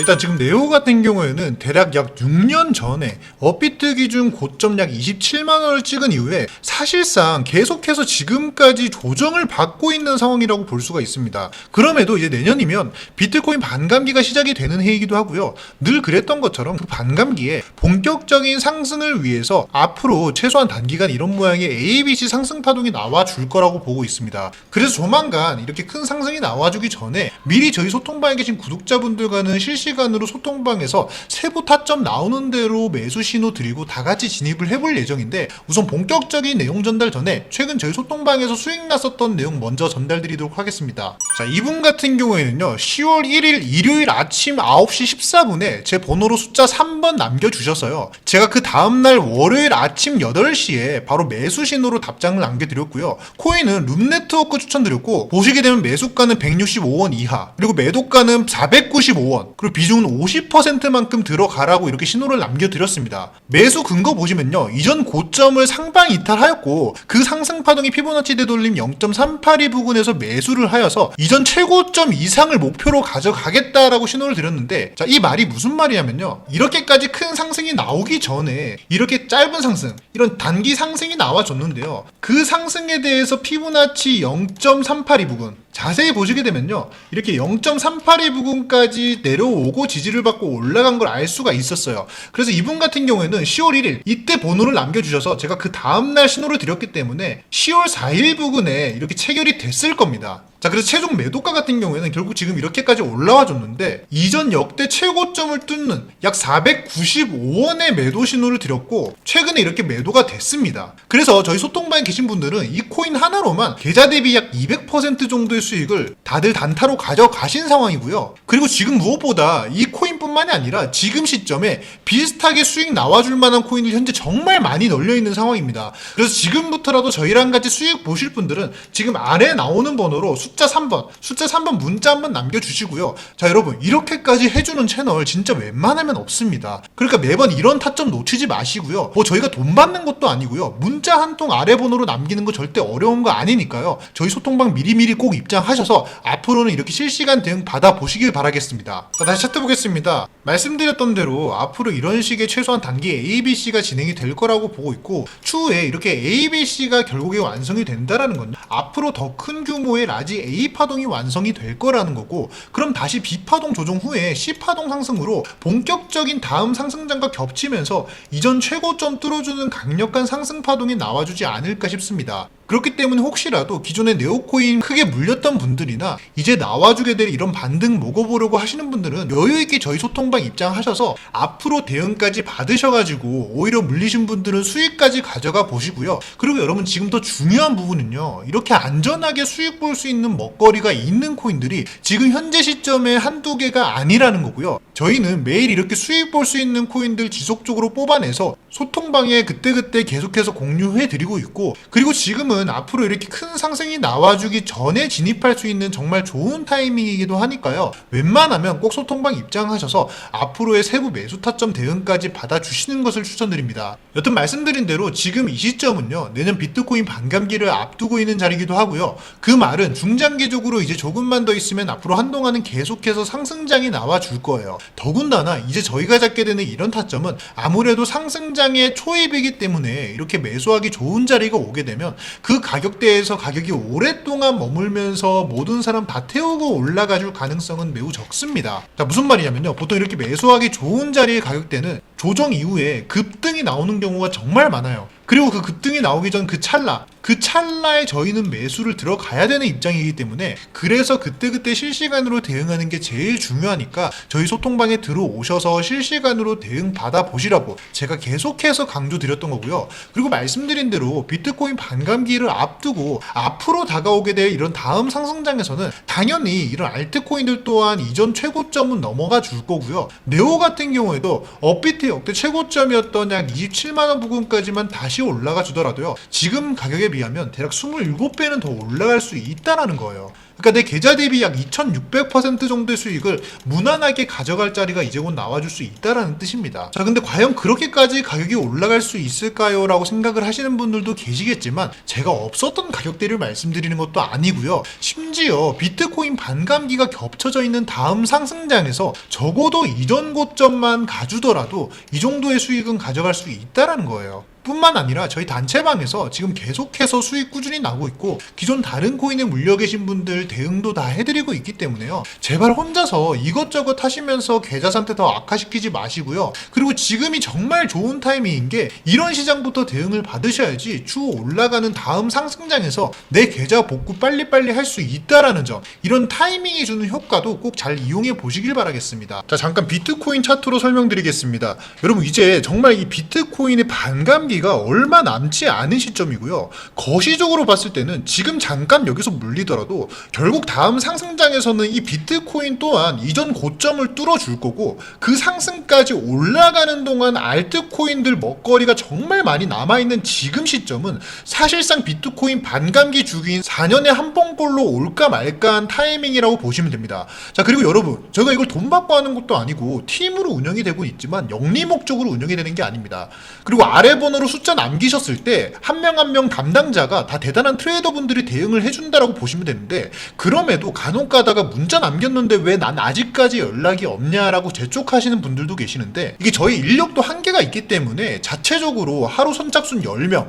일단 지금 네오 같은 경우에는 대략 약 6년 전에 업비트 기준 고점 약 27만 원을 찍은 이후에 사실상 계속해서 지금까지 조정을 받고 있는 상황이라고 볼 수가 있습니다. 그럼에도 이제 내년이면 비트코인 반감기가 시작이 되는 해이기도 하고요. 늘 그랬던 것처럼 그 반감기에 본격적인 상승을 위해서 앞으로 최소한 단기간 이런 모양의 ABC 상승 파동이 나와 줄 거라고 보고 있습니다. 그래서 조만간 이렇게 큰 상승이 나와주기 전에 미리 저희 소통방에 계신 구독자분들과는 실시 간으로 소통방에서 세부 타점 나오는 대로 매수 신호 드리고 다 같이 진입을 해볼 예정인데 우선 본격적인 내용 전달 전에 최근 저희 소통방에서 수익 났었던 내용 먼저 전달 드리도록 하겠습니다. 자, 이분 같은 경우에는요, 10월 1일 일요일 아침 9시 14분에 제 번호로 숫자 3번 남겨주셔서요, 제가 그 다음날 월요일 아침 8시에 바로 매수 신호로 답장을 남겨드렸고요, 코인은 룸네트워크 추천드렸고, 보시게 되면 매수가는 165원 이하, 그리고 매도가는 495원, 그리고 비중은 50%만큼 들어가라고 이렇게 신호를 남겨드렸습니다. 매수 근거 보시면요, 이전 고점을 상방 이탈하였고, 그 상승 파동이 피보나치 되돌림 0.382 부근에서 매수를 하여서 이전 최고점 이상을 목표로 가져가겠다라고 신호를 드렸는데, 자, 이 말이 무슨 말이냐면요, 이렇게까지 큰 상승이 나오기 전에 이렇게 짧은 상승, 이런 단기 상승이 나와줬는데요, 그 상승에 대해서 피보나치 0.382 부근, 자세히 보시게 되면요. 이렇게 0.382 부근까지 내려오 고 지지를 받고 올라간 걸 알 수가 있었어요. 그래서 이분 같은 경우에는 10월 1일 이때 번호를 남겨주셔서 제가 그 다음날 신호를 드렸기 때문에 10월 4일 부근에 이렇게 체결이 됐을 겁니다. 자, 그래서 최종 매도가 같은 경우에는 결국 지금 이렇게까지 올라와 줬는데 이전 역대 최고점을 뚫는 약 495원의 매도 신호를 드렸고 최근에 이렇게 매도가 됐습니다. 그래서 저희 소통방에 계신 분들은 이 코인 하나로만 계좌 대비 약 200% 정도의 수익을 다들 단타로 가져가신 상황이고요. 그리고 지금 무엇보다 이 코인뿐만이 아니라 지금 시점에 비슷하게 수익 나와줄 만한 코인들 현재 정말 많이 널려 있는 상황입니다. 그래서 지금부터라도 저희랑 같이 수익 보실 분들은 지금 아래 나오는 번호로 숫자 3번, 숫자 3번 문자 한번 남겨주시고요. 자, 여러분, 이렇게까지 해주는 채널 진짜 웬만하면 없습니다. 그러니까 매번 이런 타점 놓치지 마시고요. 뭐 저희가 돈 받는 것도 아니고요. 문자 한 통 아래 번호로 남기는 거 절대 어려운 거 아니니까요. 저희 소통방 미리미리 꼭 입장하셔서 앞으로는 이렇게 실시간 대응 받아보시길 바라겠습니다. 자, 다시 차트 보겠습니다. 말씀드렸던 대로 앞으로 이런 식의 최소한 단기 ABC가 진행이 될 거라고 보고 있고 추후에 이렇게 ABC가 결국에 완성이 된다라는 건 앞으로 더 큰 규모의 라지 A 파동이 완성이 될 거라는 거고 그럼 다시 B 파동 조정 후에 C 파동 상승으로 본격적인 다음 상승장과 겹치면서 이전 최고점 뚫어주는 강력한 상승 파동이 나와주지 않을까 싶습니다. 그렇기 때문에 혹시라도 기존의 네오코인 크게 물렸던 분들이나 이제 나와주게 될 이런 반등 먹어보려고 하시는 분들은 여유있게 저희 소통방 입장하셔서 앞으로 대응까지 받으셔가지고 오히려 물리신 분들은 수익까지 가져가 보시고요. 그리고 여러분 지금 더 중요한 부분은요. 이렇게 안전하게 수익 볼 수 있는 먹거리가 있는 코인들이 지금 현재 시점에 한두 개가 아니라는 거고요. 저희는 매일 이렇게 수익 볼 수 있는 코인들 지속적으로 뽑아내서 소통방에 그때그때 계속해서 공유해 드리고 있고 그리고 지금은 앞으로 이렇게 큰 상승이 나와주기 전에 진입할 수 있는 정말 좋은 타이밍이기도 하니까요. 웬만하면 꼭 소통방 입장하셔서 앞으로의 세부 매수 타점 대응까지 받아주시는 것을 추천드립니다. 여튼 말씀드린 대로 지금 이 시점은요. 내년 비트코인 반감기를 앞두고 있는 자리이기도 하고요. 그 말은 중장기적으로 이제 조금만 더 있으면 앞으로 한동안은 계속해서 상승장이 나와 줄 거예요. 더군다나 이제 저희가 잡게 되는 이런 타점은 아무래도 상승장의 초입이기 때문에 이렇게 매수하기 좋은 자리가 오게 되면 그 가격대에서 가격이 오랫동안 머물면서 모든 사람 다 태우고 올라가 줄 가능성은 매우 적습니다. 자, 무슨 말이냐면요. 보통 이렇게 매수하기 좋은 자리의 가격대는 조정 이후에 급등이 나오는 경우가 정말 많아요. 그리고 그 급등이 나오기 전 그 찰나, 그 찰나에 저희는 매수를 들어가야 되는 입장이기 때문에 그래서 그때그때 실시간으로 대응하는 게 제일 중요하니까 저희 소통방에 들어오셔서 실시간으로 대응 받아 보시라고 제가 계속해서 강조드렸던 거고요. 그리고 말씀드린 대로 비트코인 반감기를 앞두고 앞으로 다가오게 될 이런 다음 상승장에서는 당연히 이런 알트코인들 또한 이전 최고점은 넘어가 줄 거고요. 네오 같은 경우에도 업비트 역대 최고점이었던 약 27만원 부근까지만 다시 올라가 주더라도요. 지금 가격에 비하면 대략 27배는 더 올라갈 수 있다라는 거예요. 그러니까 내 계좌 대비 약 2600% 정도의 수익을 무난하게 가져갈 자리가 이제 곧 나와줄 수 있다라는 뜻입니다. 자, 근데 과연 그렇게까지 가격이 올라갈 수 있을까요? 라고 생각을 하시는 분들도 계시겠지만 제가 없었던 가격대를 말씀드리는 것도 아니고요. 심지어 비트코인 반감기가 겹쳐져 있는 다음 상승장에서 적어도 이전 고점만 가주더라도 이 정도의 수익은 가져갈 수 있다라는 거예요. 뿐만 아니라 저희 단체방에서 지금 계속해서 수익 꾸준히 나고 있고 기존 다른 코인에 물려 계신 분들 대응도 다 해드리고 있기 때문에요. 제발 혼자서 이것저것 하시면서 계좌 상태 더 악화시키지 마시고요. 그리고 지금이 정말 좋은 타이밍인 게 이런 시장부터 대응을 받으셔야지 추후 올라가는 다음 상승장에서 내 계좌 복구 빨리빨리 할 수 있다라는 점 이런 타이밍이 주는 효과도 꼭 잘 이용해 보시길 바라겠습니다. 자 잠깐 비트코인 차트로 설명드리겠습니다. 여러분 이제 정말 이 비트코인의 반감 기가 얼마 남지 않은 시점이고요. 거시적으로 봤을 때는 지금 잠깐 여기서 물리더라도 결국 다음 상승장에서는 이 비트코인 또한 이전 고점을 뚫어줄 거고 그 상승까지 올라가는 동안 알트코인들 먹거리가 정말 많이 남아있는 지금 시점은 사실상 비트코인 반감기 주기인 4년에 한 번꼴로 올까 말까한 타이밍이라고 보시면 됩니다. 자 그리고 여러분 제가 이걸 돈 받고 하는 것도 아니고 팀으로 운영이 되고 있지만 영리 목적으로 운영이 되는 게 아닙니다. 그리고 아래 번호 로 숫자 남기셨을 때 한 명 한 명 담당자가 다 대단한 트레이더 분들이 대응을 해준다라고 보시면 되는데 그럼에도 간혹 가다가 문자 남겼는데 왜 난 아직까지 연락이 없냐라고 재촉하시는 분들도 계시는데 이게 저희 인력도 한계가 있기 때문에 자체적으로 하루 선착순 10명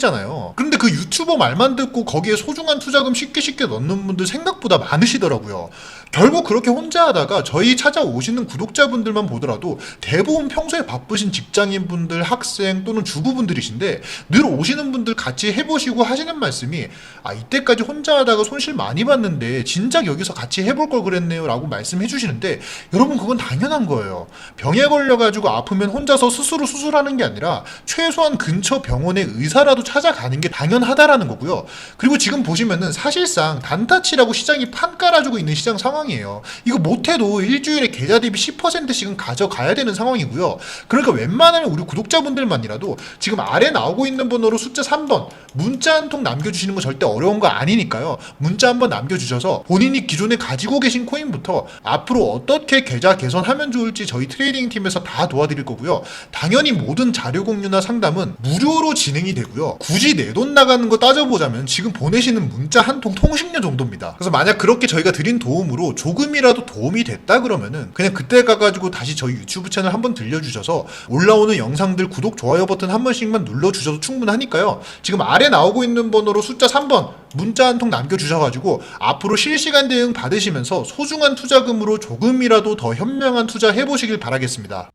잖아요. 그런데 그 유튜버 말만 듣고 거기에 소중한 투자금 쉽게 쉽게 넣는 분들 생각보다 많으시더라고요. 결국 그렇게 혼자 하다가 저희 찾아오시는 구독자분들만 보더라도 대부분 평소에 바쁘신 직장인 분들, 학생 또는 주부분들이신데 늘 오시는 분들 같이 해보시고 하시는 말씀이 아 이때까지 혼자 하다가 손실 많이 봤는데 진작 여기서 같이 해볼 걸 그랬네요 라고 말씀해 주시는데 여러분 그건 당연한 거예요. 병에 걸려가지고 아프면 혼자서 스스로 수술하는 게 아니라 최소한 근처 병원의 의사라도 찾아가는 게 당연하다라는 거고요. 그리고 지금 보시면은 사실상 단타치라고 시장이 판 깔아주고 있는 시장 상황이에요. 이거 못해도 일주일에 계좌 대비 10%씩은 가져가야 되는 상황이고요. 그러니까 웬만하면 우리 구독자분들만이라도 지금 아래 나오고 있는 번호로 숫자 3번 문자 한 통 남겨주시는 거 절대 어려운 거 아니니까요. 문자 한번 남겨주셔서 본인이 기존에 가지고 계신 코인부터 앞으로 어떻게 계좌 개선하면 좋을지 저희 트레이딩 팀에서 다 도와드릴 거고요. 당연히 모든 자료 공유나 상담은 무료로 진행이 되고 요. 굳이 내 돈 나가는 거 따져보자면 지금 보내시는 문자 한 통 통신료 정도입니다. 그래서 만약 그렇게 저희가 드린 도움으로 조금이라도 도움이 됐다 그러면은 그냥 그때 가가지고 다시 저희 유튜브 채널 한번 들려주셔서 올라오는 영상들 구독, 좋아요 버튼 한 번씩만 눌러주셔도 충분하니까요. 지금 아래 나오고 있는 번호로 숫자 3번 문자 한 통 남겨주셔가지고 앞으로 실시간 대응 받으시면서 소중한 투자금으로 조금이라도 더 현명한 투자 해보시길 바라겠습니다.